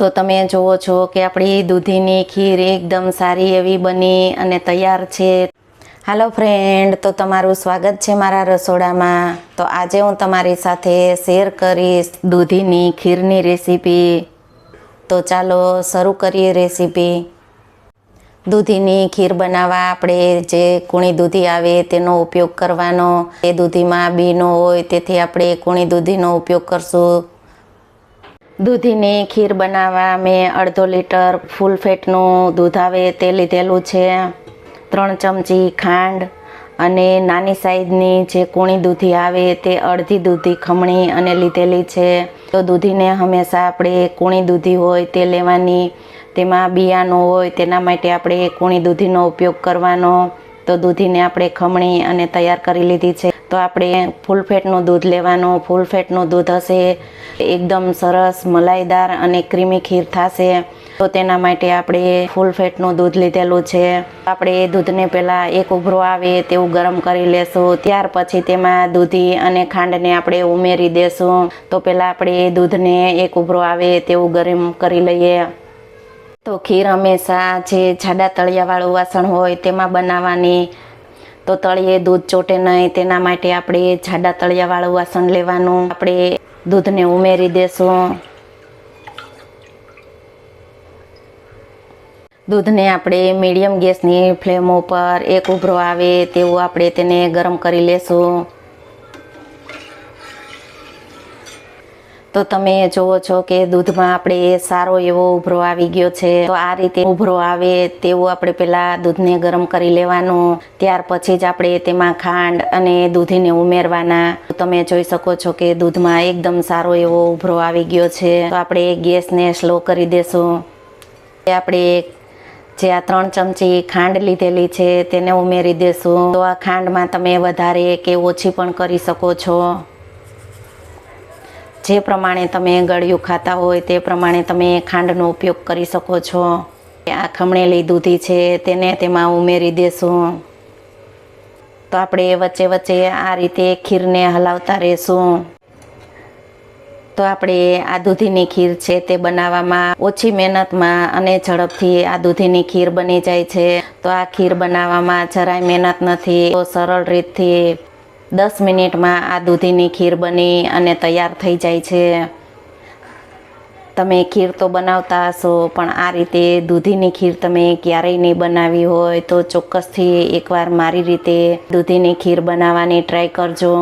તો તમે જુઓ છો કે આપણી દૂધીની ખીર એકદમ સારી એવી બની અને તૈયાર છે. હાલો ફ્રેન્ડ તો તમારું સ્વાગત છે મારા રસોડામાં. તો આજે હું તમારી સાથે શેર કરીશ દૂધીની ખીરની રેસીપી. તો ચાલો શરૂ કરીએ રેસીપી. દૂધીની ખીર બનાવવા આપણે જે કૂણી દૂધી આવે તેનો ઉપયોગ કરવાનો. એ દૂધીમાં બી ન હોય, તેથી આપણે કૂણી દૂધીનો ઉપયોગ કરશું. દૂધીની ખીર બનાવવા મેં અડધો લીટર ફૂલ ફેટનું દૂધ આવે તે લીધેલું છે. ત્રણ ચમચી ખાંડ અને નાની સાઈઝની જે કૂણી દૂધી આવે તે અડધી દૂધી ખમણી અને લીધેલી છે. તો દૂધીને હંમેશા આપણે કૂણી દૂધી હોય તે લેવાની, તેમાં બિયાનો હોય તેના માટે આપણે કૂણી દૂધીનો ઉપયોગ કરવાનો. તો દૂધીને આપણે ખમણી અને તૈયાર કરી લીધી છે. તો આપણે ફૂલ ફેટનું દૂધ લેવાનું, ફૂલ ફેટનું દૂધ હશે, એકદમ સરસ મલાઈદાર અને ક્રીમી ખીર થશે. તો તેના માટે આપણે ફૂલ ફેટનું દૂધ લીધેલું છે. આપણે એ દૂધને પહેલાં એક ઉભરો આવે તેવું ગરમ કરી લેશું. ત્યાર પછી તેમાં દૂધી અને ખાંડને આપણે ઉમેરી દેશું. તો પહેલાં આપણે એ દૂધને એક ઉભરો આવે તેવું ગરમ કરી લઈએ. તો ખીર હંમેશા જે જાડા તળિયાવાળું વાસણ હોય તેમાં બનાવવાની. તો તળિયે દૂધ ચોટે નહીં, તેના માટે આપણે જાડા તળિયાવાળું વાસણ લેવાનું. આપણે દૂધને ઉમેરી દેશું. દૂધને આપણે મીડિયમ ગેસની ફ્લેમ ઉપર એક ઉભરો આવે તેવું આપણે તેને ગરમ કરી લેશું. તો તમે જુઓ છો કે દૂધમાં આપણે સારો એવો ઉભરો આવી ગયો છે. તો આ રીતે ઉભરો આવે તેવું આપણે પહેલાં દૂધને ગરમ કરી લેવાનું. ત્યાર પછી જ આપણે તેમાં ખાંડ અને દૂધીને ઉમેરવાના. તમે જોઈ શકો છો કે દૂધમાં એકદમ સારો એવો ઉભરો આવી ગયો છે. તો આપણે ગેસને સ્લો કરી દેશું. આપણે જે આ ત્રણ ચમચી ખાંડ લીધેલી છે તેને ઉમેરી દેશું. તો આ ખાંડમાં તમે વધારે કે ઓછી પણ કરી શકો છો. જે પ્રમાણે તમે ગળ્યું ખાતા હોય તે પ્રમાણે તમે ખાંડનો ઉપયોગ કરી શકો છો. આ ખમણેલી દૂધી છે, તેને તેમાં ઉમેરી દેશું. તો આપણે વચ્ચે વચ્ચે આ રીતે ખીરને હલાવતા રહેશું. તો આપણે આ દૂધીની ખીર છે તે બનાવવામાં ઓછી મહેનતમાં અને ઝડપથી આ દૂધીની ખીર બની જાય છે. તો આ ખીર બનાવવામાં જરાય મહેનત નથી. તો સરળ રીતથી દસ મિનિટમાં આ દૂધીની ખીર બની અને તૈયાર થઈ જાય છે. તમે ખીર તો બનાવતા હશો, પણ આ રીતે દૂધીની ખીર તમે ક્યારેય નહીં બનાવી હોય તો ચોક્કસથી એકવાર મારી રીતે દૂધીની ખીર બનાવવાની ટ્રાય કરજો.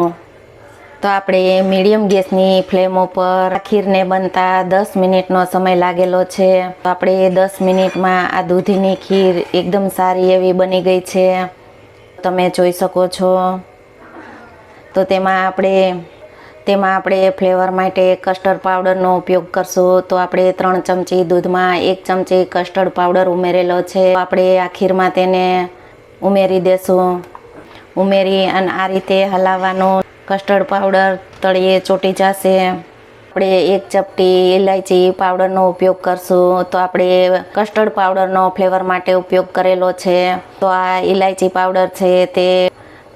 તો આપણે મીડિયમ ગેસની ફ્લેમ ઉપર ખીરને બનતા દસ મિનિટનો સમય લાગેલો છે. તો આપણે દસ મિનિટમાં આ દૂધીની ખીર એકદમ સારી એવી બની ગઈ છે. તમે જોઈ શકો છો. તો તેમાં આપણે તેમાં આપણે ફ્લેવર માટે કસ્ટર્ડ પાવડરનો ઉપયોગ કરશું. તો આપણે ત્રણ ચમચી દૂધમાં એક ચમચી કસ્ટર્ડ પાવડર ઉમેરેલો છે. આપણે આ ખીરમાં તેને ઉમેરી દેશું. ઉમેરી અને આ રીતે હલાવવાનું કસ્ટર્ડ પાવડર તળિયે ચોટી જશે. આપણે એક ચપટી ઇલાયચી પાવડરનો ઉપયોગ કરશું. તો આપણે કસ્ટર્ડ પાવડરનો ફ્લેવર માટે ઉપયોગ કરેલો છે. તો આ ઇલાયચી પાવડર છે તે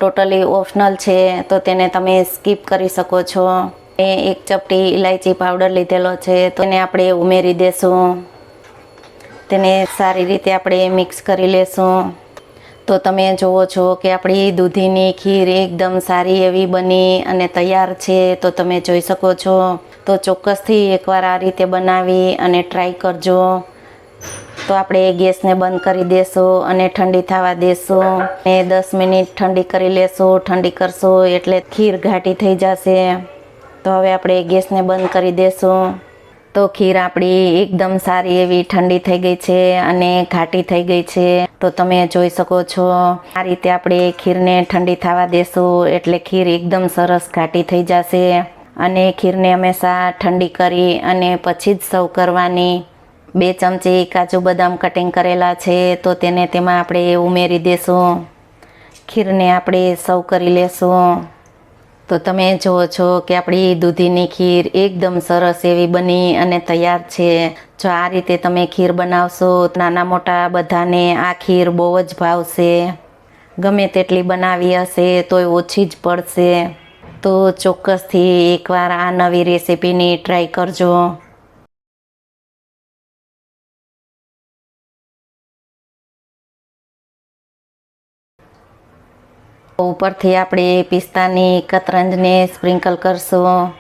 ટોટલી ઓપ્શનલ છે, તો તેને તમે સ્કીપ કરી શકો છો. એ એક ચપટી ઇલાયચી પાવડર લીધેલો છે, તો એને આપણે ઉમેરી દેશું. તેને સારી રીતે આપણે મિક્સ કરી લેશું. તો તમે જુઓ છો કે આપણી દૂધીની ખીર એકદમ સારી એવી બની અને તૈયાર છે, તો તમે જોઈ શકો છો. તો ચોક્કસથી એકવાર આ રીતે બનાવી અને ટ્રાય કરજો. તો આપણે ગેસને બંધ કરી દેશું અને ઠંડી થવા દેશું. ને દસ મિનિટ ઠંડી કરી લેશું, ઠંડી કરશું એટલે ખીર ઘાટી થઈ જશે. તો હવે આપણે ગેસને બંધ કરી દેશું. તો ખીર આપણી એકદમ સારી એવી ઠંડી થઈ ગઈ છે અને ઘાટી થઈ ગઈ છે. તો તમે જોઈ શકો છો, આ રીતે આપણે ખીરને ઠંડી થવા દેશું એટલે ખીર એકદમ સરસ ઘાટી થઈ જશે. અને ખીરને હંમેશા ઠંડી કરી અને પછી જ સર્વ કરવાની. બે ચમચી કાજુ બદામ કટિંગ કરેલા છે, તો તેને તેમાં આપણે ઉમેરી દેશું. ખીરને આપણે સર્વ કરી લેશું. તો તમે જુઓ છો કે આપણી દૂધીની ખીર એકદમ સરસ એવી બની અને તૈયાર છે. જો આ રીતે તમે ખીર બનાવશો, નાના મોટા બધાને આ ખીર બહુ જ ભાવશે. ગમે તેટલી બનાવી હશે તોય ઓછી જ પડશે. તો ચોક્કસથી એકવાર આ નવી રેસીપીની ટ્રાય કરજો. ઉપરથી આપણે પિસ્તાની કતરંજને સ્પ્રિંકલ કરશું.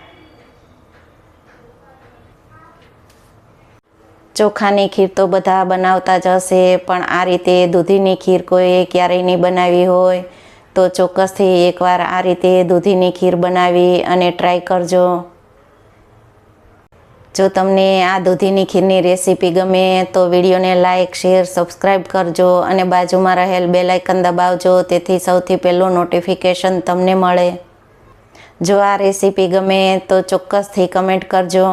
ચોખાની ખીર તો બધા બનાવતા જ હશે, પણ આ રીતે દૂધીની ખીર કોઈ ક્યારેય નહીં બનાવી હોય. તો ચોક્કસથી એકવાર આ રીતે દૂધીની ખીર બનાવી અને ટ્રાય કરજો. જો તમને આ દૂધીની ખીરની રેસીપી ગમે તો વિડીયોને લાઇક શેર સબસ્ક્રાઈબ કરજો અને બાજુમાં રહેલ બે લાઇકન દબાવજો, તેથી સૌથી પહેલું નોટિફિકેશન તમને મળે. જો આ રેસીપી ગમે તો ચોક્કસથી કમેન્ટ કરજો.